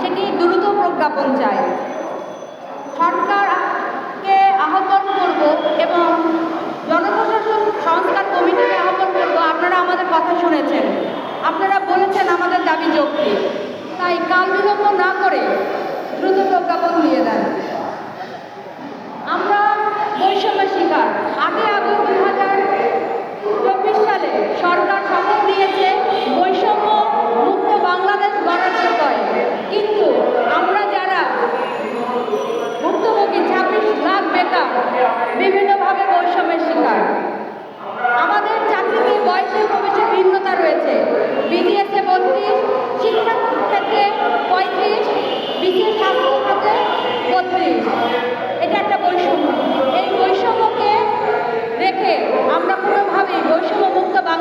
সেটি দ্রুত প্রজ্ঞাপন চাই। সরকারকে আহ্বান করব এবং জনপ্রশাসন, সংস্কার কমিটিকে আহ্বান করব, আপনারা আমাদের কথা শুনেছেন। আপনারা বলেছেন আমাদের দাবি যৌক্তিক। তাই কাল বিলম্ব না করে দ্রুত প্রজ্ঞাপন দিয়ে দেন।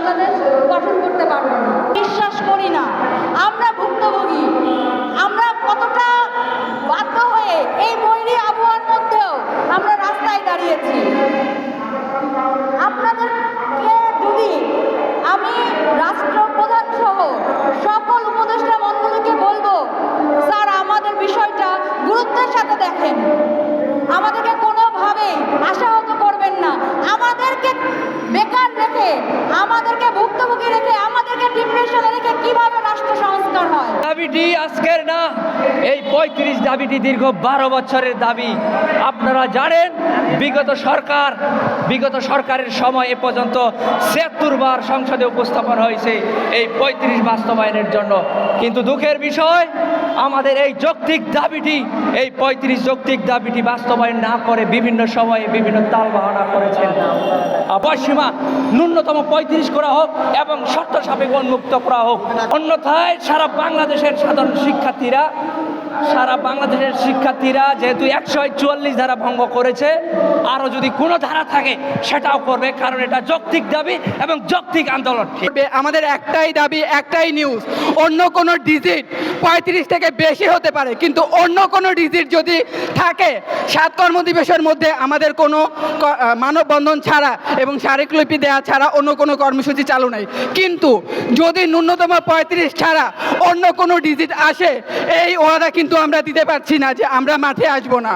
বাংলাদেশ গঠন করতে না। বিশ্বাস করি না। আমরা ভুক্তভোগী। আমরা কতটা বাধ্য হয়ে এই আবহাওয়ার মধ্যেও আমরা রাস্তায় দাঁড়িয়েছি। আপনাদেরকে যদি আমি রাষ্ট্রপ্রধান সহ সকল উপদেষ্টা মন্ডলীকে বলব, স্যার, আমাদের বিষয়টা গুরুত্বের সাথে দেখেন। আমাদেরকে কোনোভাবেই আশাহত আমাদেরকে বেকার রেখে, আমাদেরকে ভুক্তভোগী রেখে, আমাদেরকে ডিপ্রেশনে রেখে কীভাবে রাষ্ট্র সংস্কার হয়? দাবিটি আজকের না, এই পঁয়ত্রিশ দাবিটি দীর্ঘ বারো বছরের দাবি। আপনারা জানেন, বিগত সরকার, বিগত সরকারের সময় এ পর্যন্ত ছিয়াত্তর বার সংসদে উপস্থাপন হয়েছে এই পঁয়ত্রিশ বাস্তবায়নের জন্য। কিন্তু দুঃখের বিষয়, আমাদের এই যৌক্তিক দাবিটি এই পঁয়ত্রিশ যৌক্তিক দাবিটি বাস্তবায়ন না করে বিভিন্ন সময়ে বিভিন্ন তাল বাহানা করেছেন বয়সীমা ন্যূনতম পঁয়ত্রিশ করা হোক এবং শর্ত সাপেক্ষ উন্মুক্ত করা হোক। অন্যথায় সারা বাংলাদেশের সাধারণ শিক্ষার্থীরা, সারা বাংলাদেশের শিক্ষার্থীরা যেহেতু একশো চুয়াল্লিশ ধারা ভঙ্গ করেছে, আরও যদি কোনো ধারা থাকে সেটাও করবে, কারণ এটা যৌক্তিক দাবি এবং যৌক্তিক আন্দোলন। আমাদের একটাই দাবি, একটাই নিউজ অন্য কোনো ডিজিট পঁয়ত্রিশ থেকে বেশি হতে পারে, কিন্তু অন্য কোনো ডিজিট যদি থাকে, সাত কর্মদিবসের মধ্যে আমাদের কোনো মানববন্ধন ছাড়া এবং স্মারকলিপি দেওয়া ছাড়া অন্য কোনো কর্মসূচি চালু নাই। কিন্তু যদি ন্যূনতম পঁয়ত্রিশ ছাড়া অন্য কোনো ডিজিট আসে, এই ওয়াদা কিন্তু আমরা দিতে পারছি না যে আমরা মাঠে আসব না।